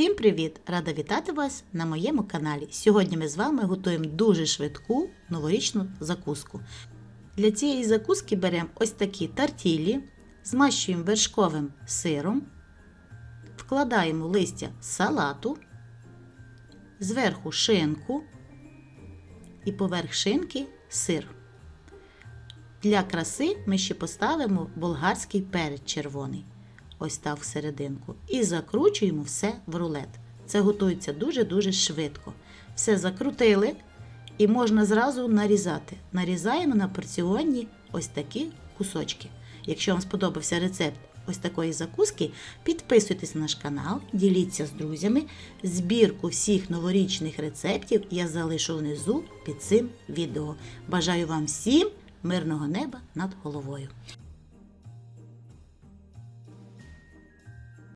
Всім привіт! Рада вітати вас на моєму каналі. Сьогодні ми з вами готуємо дуже швидку новорічну закуску. Для цієї закуски беремо ось такі тартілі, змащуємо вершковим сиром, вкладаємо листя салату, зверху шинку і поверх шинки сир. Для краси ми ще поставимо болгарський перець червоний. Ось так всерединку. І закручуємо все в рулет. Це готується дуже-дуже швидко. Все закрутили і можна зразу нарізати. Нарізаємо на порціонні ось такі кусочки. Якщо вам сподобався рецепт ось такої закуски, підписуйтесь на наш канал, діліться з друзями. Збірку всіх новорічних рецептів я залишу внизу під цим відео. Бажаю вам всім мирного неба над головою.